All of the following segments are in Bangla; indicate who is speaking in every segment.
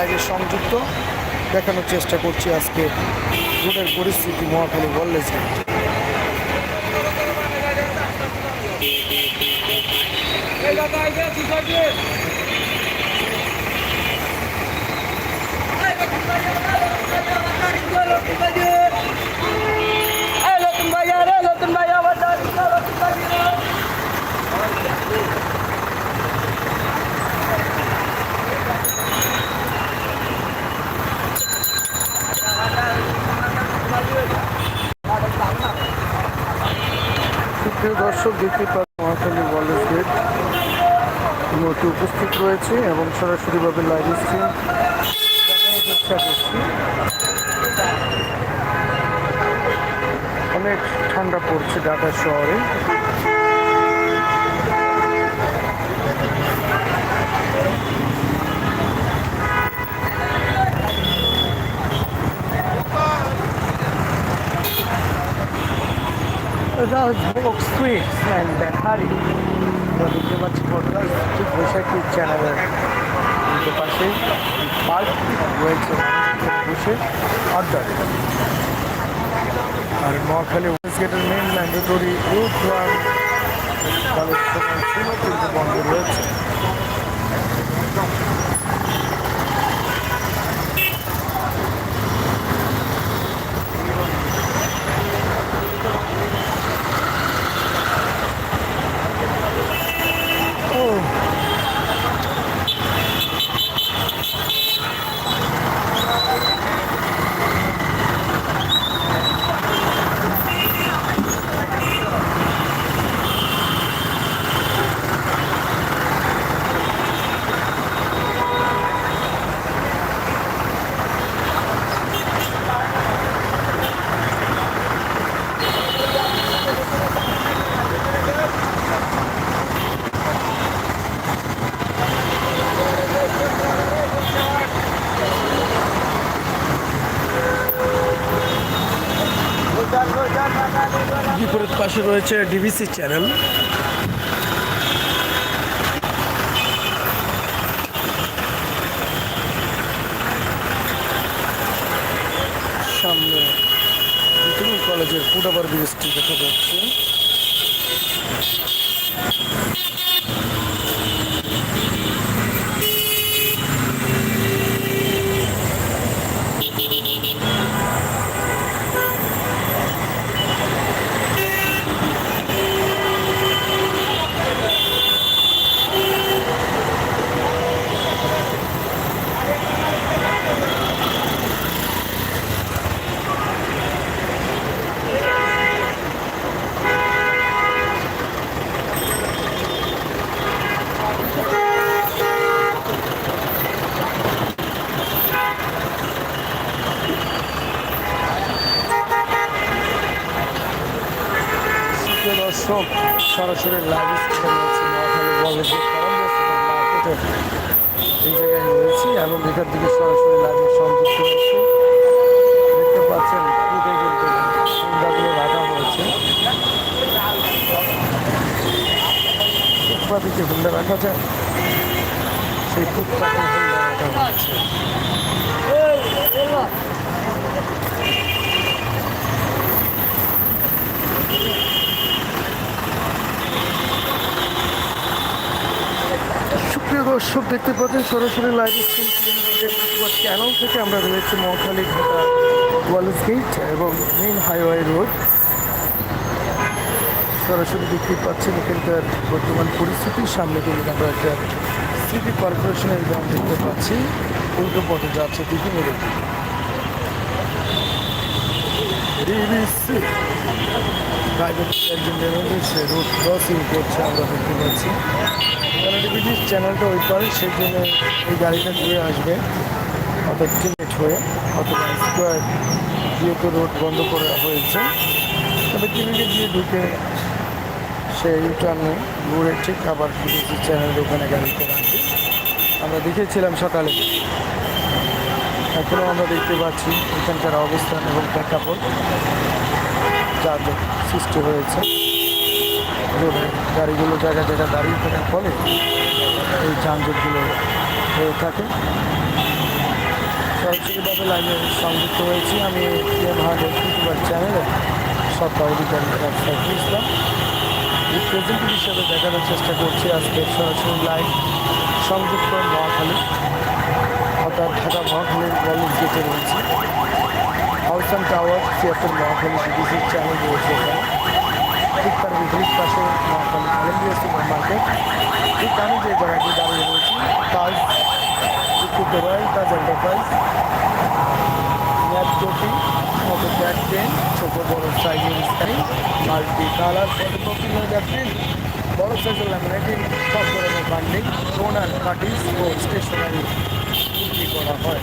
Speaker 1: লাইভে সংযুক্ত দেখানোর চেষ্টা করছি আজকে রোডের পরিস্থিতি মহাখালী ওয়ারলেস গেট সুপ্রিয় দর্শক, দেখতে পাচ্ছেন মহাখালী ওয়ারলেস গেট মূর্তি উপস্থিত রয়েছে এবং সরাসরিভাবে লাইভ স্ট্রিম করছি। অনেক ঠান্ডা পড়ছে ঢাকা শহরে। Book sweets and বেকারি দেখতে পাচ্ছি ঘটনা ঠিক বৈশাখী চ্যানেলের উল্টো পাশে পার্ক রয়েছে বসে দেয়। আর মহাখালী ওয়েস্ট গেটের main mandatory route one college সময় ছিল কিন্তু বন্ধ রয়েছে ও বিপরীত পাশে রয়েছে ডিবিসি চ্যানেল। সামনে কলেজের ফুটাবার ব্রিজটি দেখা যাচ্ছে প্রিয় দর্শক সরাসরি লাইভ মার্কেটের এই জায়গায় রয়েছি এবং এখান থেকে সরাসরি লাইভে সংযুক্ত হয়েছি দেখতে পাচ্ছেন ফুটে কিন্তু হুন্ডাগুলো রাখা হয়েছে। ফুটপাতিতে হুন্ডা রাখা যায় সেই ফুটপাতে হুন্ডা রাখা হয়েছে। সুপ্রিয় দর্শক, দেখতে পাচ্ছেন সরাসরি লাইভ স্ট্রিম চ্যানেল থেকে আমরা রয়েছে মহাখালী ঘাটা ওয়ালেস গেট এবং মেইন হাইওয়ে রোড সরাসরি দেখতে পাচ্ছেন এখানকার বর্তমান পরিস্থিতির সামনে কিন্তু আমরা একটা সিটি কর্পোরেশনের গ্রাম দেখতে পাচ্ছি। উল্টো পথে যাচ্ছে বিভিন্ন ডিবিসি প্রাইভেট একজন বেরোবে সে রোড ক্রসিং করছে আমরা দেখতে পাচ্ছি। চ্যানেলটা ওই পারে সেই জন্য এই গাড়িটা ঘুরে আসবে। অর্থাৎ টিমেট হয়ে, অথবা স্কোয়ার রোড বন্ধ করা হয়েছে, তবে টিভিকে দিয়ে ঢুকে সে ইউটার্নে ঘুরে ঠিক আবার ডিবিসি চ্যানেল ওখানে গাড়িতে রাখবে। আমরা দেখেছিলাম সকালে। এখনও আমরা দেখতে পাচ্ছি এখানকার অবস্থান এবং প্রেক্ষাপট। যার সৃষ্টি হয়েছে। রোডে গাড়িগুলো জায়গা জায়গা দাঁড়িয়ে থাকার ফলে এই যানজটগুলো হয়ে থাকে। সরাসরিভাবে লাইনে সংযুক্ত হয়েছি আমি ইউটিউবার চ্যানেলে সত্তা অধিকারী সাইফুল ইসলাম। রিপ্রেজেন্টেটিভ হিসেবে দেখানোর চেষ্টা করছি আজকে সরাসরি লাইভ সংযুক্ত মহাখালী, অর্থাৎ ঢাকা মহাখালীর কলেজ গেটে রয়েছে। হাউসান টাওয়ার ছিয়াত্তর মহাখালী বিডিসির চ্যানেল রয়েছে ঠিক তার বিপরীত পাশে মহাখালী কলম্বিয়া সুপার মার্কেট ঠিক আমি যে জায়গাটি দাঁড়িয়ে রয়েছি তাজ রয়্যাল তাজ এন্টারপ্রাইজ ল্যাপটপটি মতো ব্যাক পেন ছোটো বড় সাইজের scanning multi colour photocopy mega print বড় সাইজের ল্যামিনেটিং সব ধরনের বান্ডিং অ্যান্ড কাটিংস ও স্টেশনারি বিক্রি করা হয়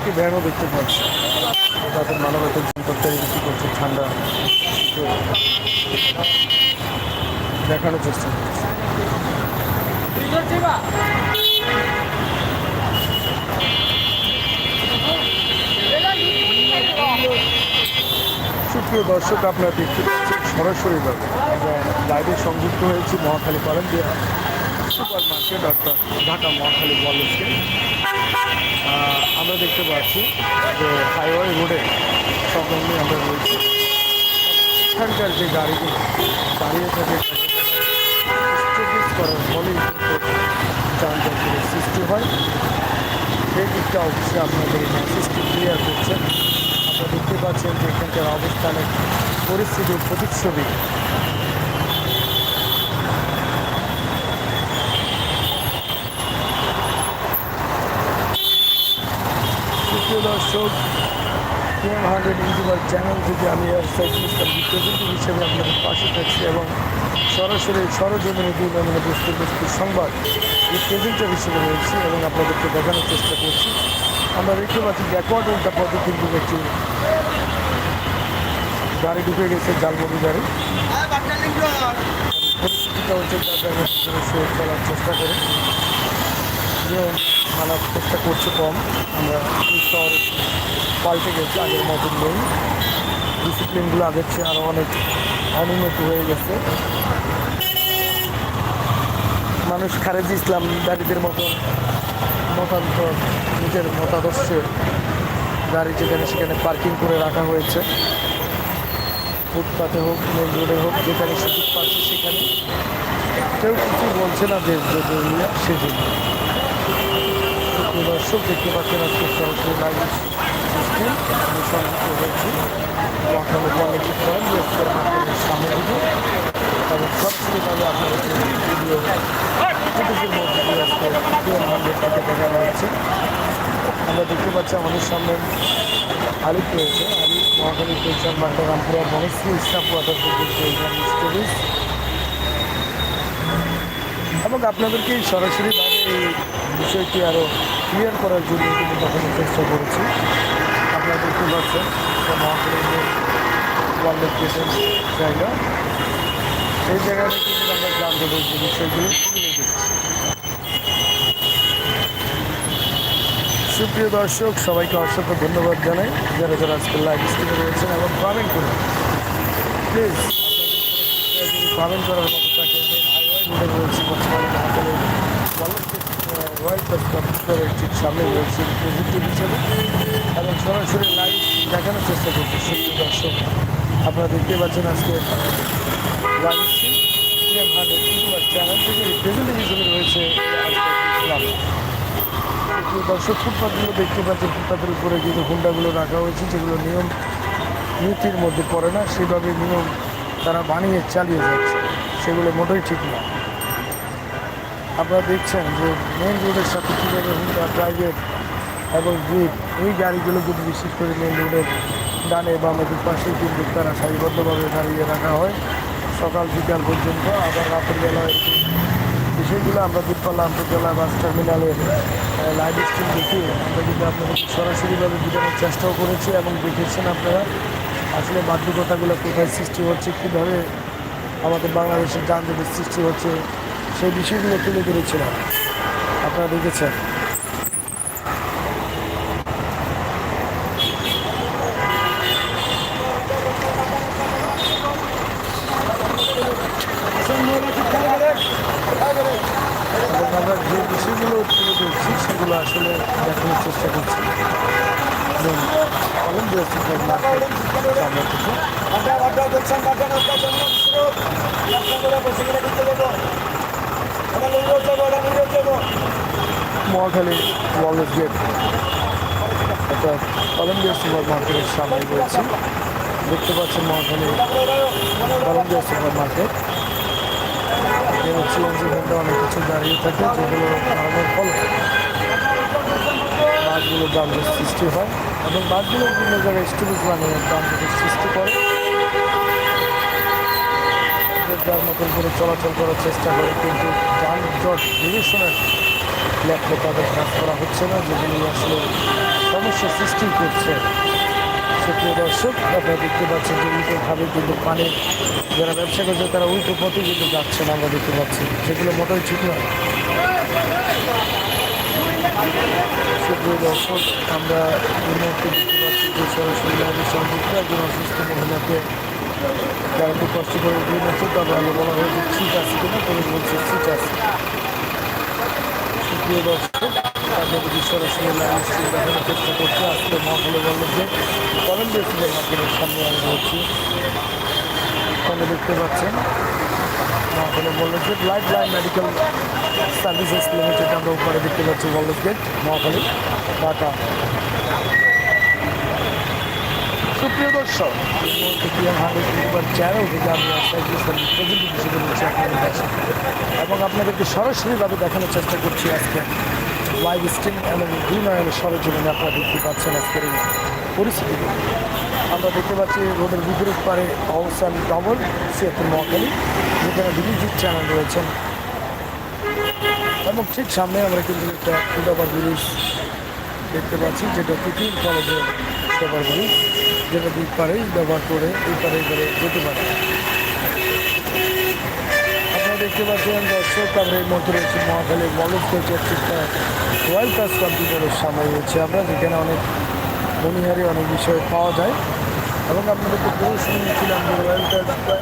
Speaker 1: একটি ভ্যানও দেখতে পাচ্ছি। তাদের মানবতার তরকারি বিক্রি করছে, ঠান্ডা। দেখানোর চেষ্টা করছি। সুপ্রিয় দর্শক, আপনারা দেখতে পাচ্ছেন সরাসরিভাবে আমরা লাইভে সংযুক্ত হয়েছি মহাখালী কলম্বিয়া সুপার মার্কেট অর্থাৎ ঢাকা মহাখালী কলেজকে আমরা দেখতে পাচ্ছি যে হাইওয়ে রোডে সংলগ্নে আমরা রয়েছি। এখানকার যে গাড়িগুলো দাঁড়িয়ে থাকে স্টপেজ করার ফলে যানজটের সৃষ্টি হয়। সেই দিকটা অবশ্যই আপনাদের মেসেজটি ক্লিয়ার করছেন আপনারা দেখতে পাচ্ছেন যে এখানকার অবস্থানের পরিস্থিতির প্রতিচ্ছবি সুপ্রিয় দর্শক পিএম হান্ড্রেড ইউটিউবার চ্যানেল থেকে আমি সাইফুল হিসেবে আপনাদের পাশে থাকছি এবং সরাসরি সরজমিনে দুই নমুনা বস্তু বস্তুর সংবাদ রিপ্রেজেন্টেটিভ হিসেবে রয়েছি এবং আপনাদেরকে দেখানোর চেষ্টা করছি। আমরা দেখতে পাচ্ছি ব্যাকওয়ার্ড উল্টা পদ্ধতির দিকে গাড়ি ঢুকে গেছে জালমুড়ি গাড়ি। পরিস্থিতিটা হচ্ছে চলার চেষ্টা করে। মানার চেষ্টা করছে কম। আমরা শহরে পাল্টে গেছি, আগের মতন নেই। ডিসিপ্লিনগুলো আগের চেয়ে আরও অনেক অনুন্নতি হয়ে গেছে। মানুষ খারেজি ইসলাম দারিদের মতো মতান্তর, নিজের মতাদর্শে গাড়ি যেখানে সেখানে পার্কিং করে রাখা হয়েছে। ফুটপাতে হোক মেন রোডে হোক, যেখানে সুযোগ পাচ্ছে সেখানে। কেউ কিছু বলছে না দেশ সেজন্য দর্শক দেখতে পাচ্ছেন আজকে সরাসরি সামনে আমরা দেখতে পাচ্ছি আমাদের সামনে আলিপ রয়েছে। আলিপ মহাকালী পেশন বান্ডা রামপুরা বনশ্রী ইসলাম ওয়াটার স্টোরিজ এবং আপনাদেরকে এই বিষয়টি আরও ক্লিয়ার করার জন্য কিন্তু দেখানোর চেষ্টা করেছি। আপনারা দেখতে পাচ্ছেন জায়গা। সেই জায়গাটা কিন্তু আমরা যানজটের যে বিষয়গুলো সুপ্রিয় দর্শক, সবাইকে অসংখ্য ধন্যবাদ জানাই। যারা যারা আজকে লাইভ স্ট্রিমে রয়েছেন এবং কমেন্ট করুন প্লিজ কমেন্ট করার মতো থাকে রয়েছে প্রেস কম্পিউটারের ঠিক সামনে রয়েছে পজিটিভ হিসেবে এবং সরাসরি লাইভ দেখানোর চেষ্টা করছি, সুপ্রিয় দর্শক, আপনারা দেখতে পাচ্ছেন আজকে স্ট্রিম পিএম ইউটিউবার দর্শক ফুটপাথগুলো দেখতে পাচ্ছেন ফুটপাথের উপরে যে হুন্ডাগুলো রাখা হয়েছে, যেগুলো নিয়ম নীতির মধ্যে পড়ে না, সেভাবে নিয়ম তারা বানিয়ে চালিয়ে যাচ্ছে। সেগুলো মোটেই ঠিক না আপনারা দেখছেন যে মেন রোডের সাথে কীভাবে হুন্ডা প্রাইভেট এবং জিপ এই গাড়িগুলো যদি বিশেষ করে মেন রোডের ডানে বামে দুপাশে কিন্তু তারা সারিবদ্ধভাবে দাঁড়িয়ে রাখা হয়। সকাল বিকাল পর্যন্ত, আবার রাতের বেলা বিষয়গুলো আমরা দীপপাল্লা আন্তর্জেলা বাস টার্মিনালের লাইভ স্ট্রিম দেখি। আমরা কিন্তু আপনাদের সরাসরিভাবে বোঝানোর চেষ্টাও করেছি এবং দেখেছেন আপনারা। আসলে বাধ্যকতাগুলো কোথায় সৃষ্টি হচ্ছে, কীভাবে আমাদের বাংলাদেশের যানজটের সৃষ্টি হচ্ছে সেই বিষয়গুলো তুলে ধরেছিলাম। আপনারা দেখেছেন এবং আমরা যে বিষয়গুলো তুলে ধরছি সেগুলো আসলে দেখানোর চেষ্টা করছি এবং কলম দিয়েছি আমরা থেকে মহাখালী ওয়ালেস গেট। একটা কলম্বিয়া সুপার মার্কেটের সামনে রয়েছে। দেখতে পাচ্ছেন মহাখালী কলম্বিয়া সুপার মার্কেট। ভ্যানটা অনেক দাঁড়িয়ে থাকে, যেগুলো দাঁড়ানোর ফলে বাসগুলো যানজট সৃষ্টি হয় এবং বাসগুলো বিভিন্ন জায়গায় স্টুডেন্ট বানিয়ে যানজটের সৃষ্টি করে। যার মতন করে চলাচল করার চেষ্টা করে, কিন্তু যানজট নিরসনের লক্ষ্যে তাদের কাজ করা হচ্ছে না, যেগুলি আসলে সমস্যা সৃষ্টি করছে। সুপ্রিয় দর্শক, আপনারা দেখতে পাচ্ছেন যে উল্টোভাবে কিন্তু পানি যারা ব্যবসা করছে, তারা উল্টো পথে কিন্তু যাচ্ছেন আমরা দেখতে পাচ্ছি। সেগুলো মোটেই ঠিক নয়। সুপ্রিয় দর্শক, আমরা দেখতে পাচ্ছি যে সরাসরি আমাদের সংযুক্ত একজন অসুস্থ মহিলাকে যারা খুব কষ্ট করে উঠিয়ে নিচ্ছে তবে আমি বলা হয়েছে ঠিক আছে কিনা? তবে বলছে ঠিক আছে। সুপ্রিয় দর্শক, আপনাদের সরাসরি লাইভ স্ট্রিম দেখানোর চেষ্টা করছি। আজকে মহাকালে বলল যে কলম্বিয়া মার্কেটের সামনে আমি রয়েছি। ওখানে দেখতে পাচ্ছেন মহাকালে বলল যে life line medical services limited আমরা উপরে দেখতে পাচ্ছি ওয়ার্ল্ড গেট মহাকালী ঢাকা সুপ্রিয় দর্শক চ্যানেল আমি এবং আপনাদেরকে সরাসরিভাবে দেখানোর চেষ্টা করছি আজকে লাইভ স্ট্রিম এবং দুই নয়নের সরজমিনে আপনারা দেখতে পাচ্ছেন আজকের এই পরিস্থিতি। আমরা দেখতে পাচ্ছি রোডের বিপরীত পারে অবস্থান ডবল সিয়াতুর মহাকালী যেখানে বিদ্যুৎ চ্যানেল রয়েছেন। এবং ঠিক সামনে আমরা কিন্তু একটা ফুটওভার ব্রিজ দেখতে পাচ্ছি, যেটা পৃথিবীর কলেজের ফুটওভার ব্রিজ যেটা দুই পারেই ব্যবহার করে এই পারে করে যেতে পারে। আপনারা দেখতে পাচ্ছেন দর্শক আমরা এই মধ্যে রয়েছে মহাখালী মলজ করছে একটা রয়্যাল কাজ কম্পিউটারের সামনে রয়েছে। আমরা যেখানে অনেক মনিহারি অনেক বিষয় পাওয়া যায়। এবং আপনাদেরকে পুরো শুনেছিলাম যে royal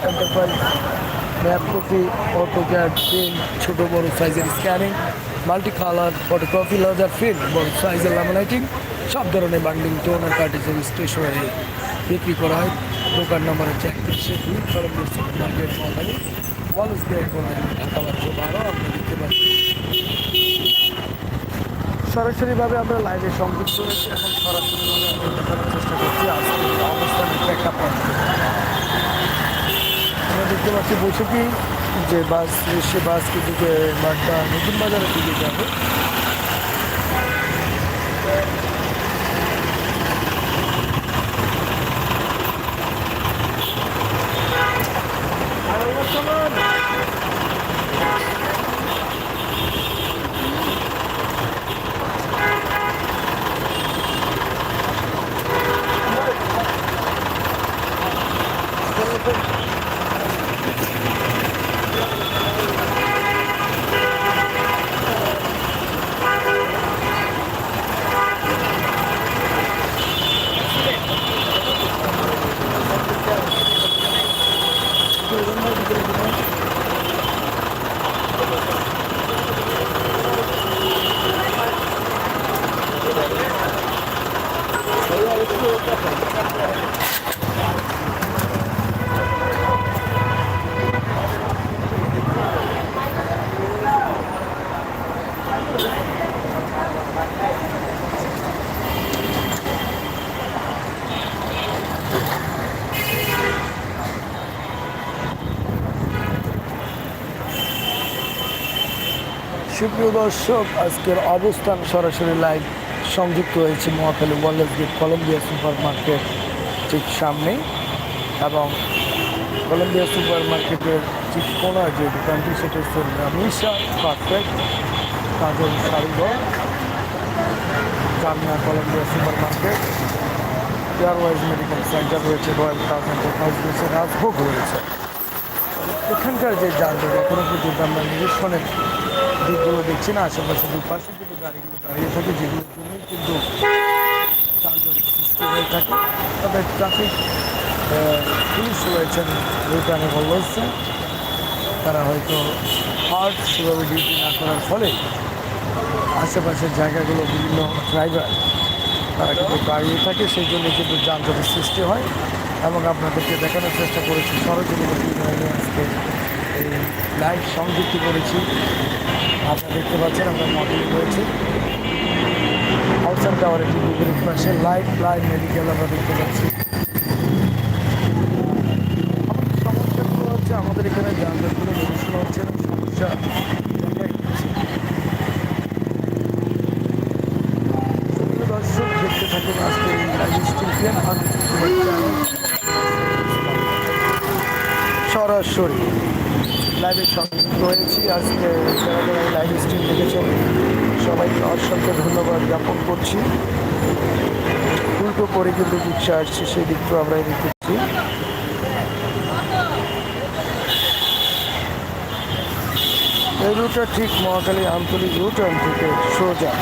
Speaker 1: enterprise map copy auto CAD pen ছোটো বড় সাইজের scanning multi colour photocopy laser film বড় সাইজের ল্যামিনেটিং সব ধরনের বান্ডিং টোনার কার্টিজের স্টেশনারি বিক্রি করা হয়। দোকান নাম্বার হচ্ছে একত্রিশে দুই super market Mohakhali wireless gate কোনায় ঢাকা বারোশো বারো আমরা দেখতে পাচ্ছি সরাসরিভাবে আমরা লাইভে সংযুক্ত হয়েছি এখন সরাসরিভাবে আমরা দেখানোর চেষ্টা করছি। আজকে অবস্থানের প্রেক্ষাপট আমরা দেখতে পাচ্ছি বসে কি যে বাস সে বাস দিকে বাসটা নতুন বাজারের দিকে যাবে। সুপ্রিয় দর্শক, আজকের অবস্থান সরাসরি লাইভ সংযুক্ত হয়েছে Mohakhali world gate, Columbia super market ঠিক সামনে এবং কলম্বিয়া সুপার মার্কেটের ঠিক কোনা যে দোকানটি, সেটা হচ্ছে রামিশা পারফেক্ট কাজল শাড়িঘর জামিয়া কলম্বিয়া সুপার মার্কেট এয়ারওয়াইজ মেডিকেল সেন্টার রয়েছে রয়্যাল হাউস রয়েছে, রাজভোগ রয়েছে। এখানকার যে যানজট এখনও পর্যন্ত আমরা নিরসনের দিকগুলো দেখছি না, আশেপাশে দুপাশে কিন্তু গাড়িগুলো দাঁড়িয়ে থাকে যেগুলোর জন্যই কিন্তু সৃষ্টি হয়ে থাকে। তবে ট্রাফিক পুলিশ রয়েছেন রুটানে বলছে তারা হয়তো হার্ড সেভাবে ডিউটি না করার ফলে আশেপাশের জায়গাগুলো বিভিন্ন ড্রাইভার তারা কিন্তু দাঁড়িয়ে থাকে, সেই জন্য কিন্তু যানজটের সৃষ্টি হয়। এবং আপনাদেরকে দেখানোর চেষ্টা করেছি, সরজমিনে আজকে লাইভ সংযুক্ত করেছি। আপনারা দেখতে পাচ্ছেন, আমরা মডেল রয়েছে। আউটসাইড ঠিক বিপরীত পাশে লাইভ লাইভ মেডিকেল আমরা দেখতে পাচ্ছি। সমস্যাগুলো হচ্ছে? আমাদের এখানে যানজটগুলো নিরসন হচ্ছে, সমস্যা দর্শক, দেখতে থাকুন আজকে এই লাইভ হয়েছি আজকে যারা যারা লাইভ স্ট্রিম দেখেছেন সবাইকে অসংখ্য ধন্যবাদ জ্ঞাপন করছি। উল্টো করে কিন্তু রিক্সা আসছে, সেই দিকটাও আমরা দেখেছি। এই রুটটা ঠিক মহাকালী আঞ্চলিক রুটার্ন থেকে সোজা।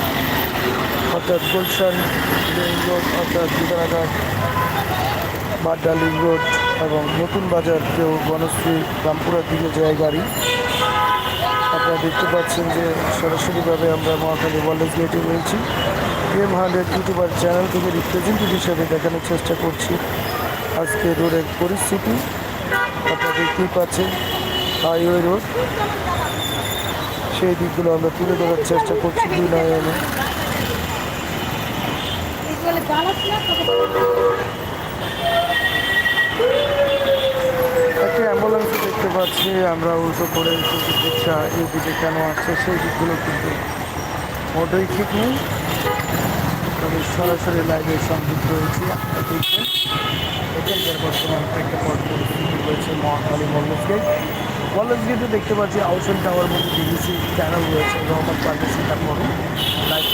Speaker 1: অর্থাৎ গুলশান রোড অর্থাৎ বিধানাঘাট বাড্ডা লিঙ্ক রোড এবং নতুন বাজার কেউ বনশ্রী রামপুরার দিকে যায় গাড়ি। আপনারা দেখতে পাচ্ছেন যে সরাসরিভাবে আমরা মহাকালী ওয়ার্ল্ড গেটে রয়েছি। এম হান্ড্রেড ইউটিউবার চ্যানেল থেকে রিপ্রেজেন্টেটিভ হিসেবে দেখানোর চেষ্টা করছি আজকে রোডের পরিস্থিতি। আপনারা দেখতেই পাচ্ছেন হাইওয়ে রোড সেই দিকগুলো আমরা তুলে ধরার চেষ্টা করছি দুই নয়নে। একটা অ্যাম্বুলেন্স দেখতে পাচ্ছি, আমরা উল্টো করে চিকিৎসা দিকে কেন আছে সেই দিকগুলো কিন্তু মোটেই ঠিক নেই। তবে সরাসরি লাইভে সংযুক্ত হয়েছি এখানকার বর্তমান রয়েছে মহাকালী মল্লস গেট মল্লস দেখতে পাচ্ছি আউসেন টাওয়ার মধ্যে বিবিসি চ্যানেল রয়েছে রহমান পার্টি সেটা করুন লাইভ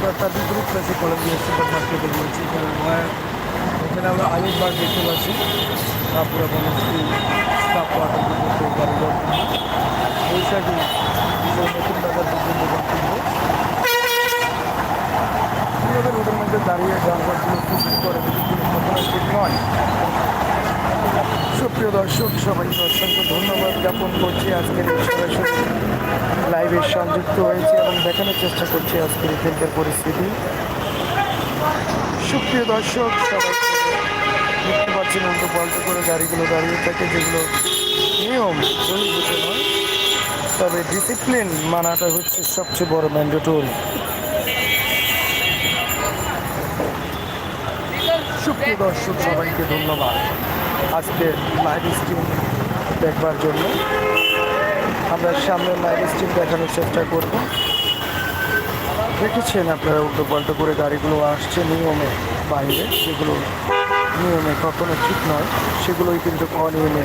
Speaker 1: করেছে তার বিপরীত পাশে কলম্বিয়া সুপার মার্কেটে গিয়েছি, এখানে আমরা আলিশবাগ দেখতে পাচ্ছি। তারপরে বনশ্রী কোয়ার্টার পর্যন্ত বৈশাখী নতুন বাজার পর্যন্ত রোডের মধ্যে দাঁড়িয়ে যানবাহনগুলো সৃষ্টি করে কিন্তু কখনো ঠিক নয়। সুপ্রিয় দর্শক, সবাইকে অসংখ্য ধন্যবাদ জ্ঞাপন করছি আজকের লাইভে সংযুক্ত হয়েছে এবং দেখানোর চেষ্টা করছি আজকের এখানকার পরিস্থিতি। সুপ্রিয় দর্শক সবাইকে দেখতে পাচ্ছেন উল্টো পাল্টো করে গাড়িগুলো দাঁড়িয়ে থাকে, যেগুলো নিয়ম তবে ডিসিপ্লিন মানাটা হচ্ছে সবচেয়ে বড় ম্যান্ডেটরি সুপ্রিয় দর্শক, সবাইকে ধন্যবাদ। আজকে লাইভ স্ট্রিম দেখবার জন্য। আমরা সামনে লাইভ স্ট্রিম দেখানোর চেষ্টা করব। দেখেছেন আপনারা উল্টো পাল্টো করে গাড়িগুলো আসছে নিয়মে বাইরে। সেগুলো নিয়মে কখনো ঠিক নয়। সেগুলোই কিন্তু অনিয়মে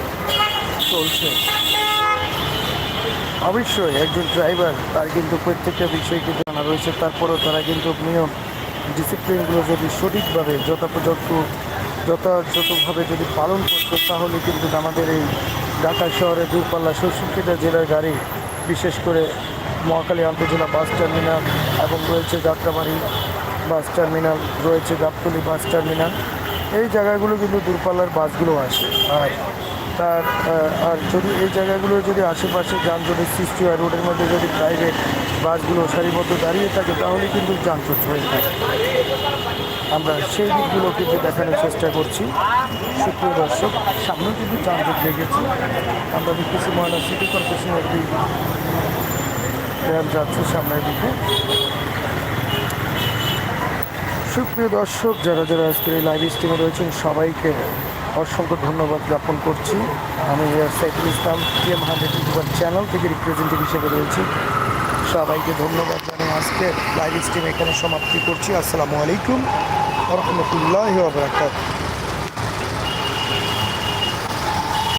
Speaker 1: চলছে। অবশ্যই একজন ড্রাইভার তার কিন্তু প্রত্যেকটা বিষয় কিন্তু জানা রয়েছে। তারপরেও তারা কিন্তু নিয়ম ডিসিপ্লিনগুলো যদি সঠিকভাবে যথাপযথ যথাযথভাবে যদি পালন করতো, তাহলে কিন্তু আমাদের এই ঢাকা শহরে, দূরপাল্লা ষষ্ঠীটা জেলার গাড়ি, বিশেষ করে মহাকালী আন্তজেলা বাস টার্মিনাল এবং রয়েছে যাত্রাবাড়ি বাস টার্মিনাল, রয়েছে গাবতলি বাস টার্মিনাল। এই জায়গাগুলো কিন্তু দূরপাল্লার বাসগুলো আসে। আর তার আর যদি এই জায়গাগুলো যদি আশেপাশে যানজটের সৃষ্টি হয়, রোডের মধ্যে যদি প্রাইভেট বাসগুলো সারিবদ্ধ দাঁড়িয়ে থাকে, তাহলে কিন্তু যানজট হয়ে থাকে। আমরা সেই দিকগুলো কিন্তু দেখানোর চেষ্টা করছি, সুপ্রিয় দর্শক সামনে কিন্তু যানজট লেগেছে আমরা দেখতেছি ময়না সিটি কর্পোরেশনের একটি ট্রেন যাচ্ছে সামনের দিকে। সুপ্রিয় দর্শক, যারা যারা আজকের এই লাইভ স্ট্রিমে রয়েছেন, সবাইকে অসংখ্য ধন্যবাদ জ্ঞাপন করছি। আমি Saiful Islam PM hundred channel থেকে রিপ্রেজেন্টেটিভ হিসেবে রয়েছি। সবাইকে ধন্যবাদ জানাই। আজকে লাইভ স্ট্রিম এখানে সমাপ্তি করছি। আসসালামু আলাইকুম রহমতুল্লাহ বারাকাত